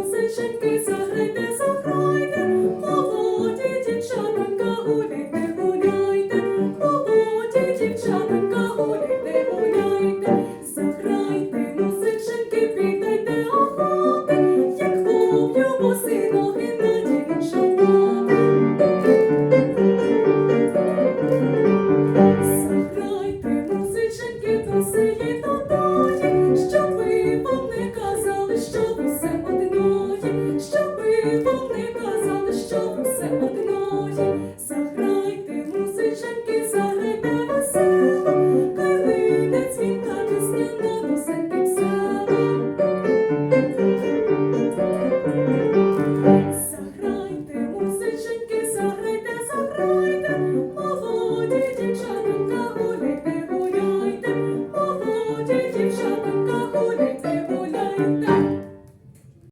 гуси, заграйте, заграйте, по воді дівчатанка гулять, не гуляйте, по воді дівчатанка гулять, не гуляйте, заграйте, ну, носи, шибки, підайте як вов'ю ноги на дівчата. Заграйте, ну, носи, шибки, труси, щоб ви вам не казали, що ви Ніхто не казав, що все буде.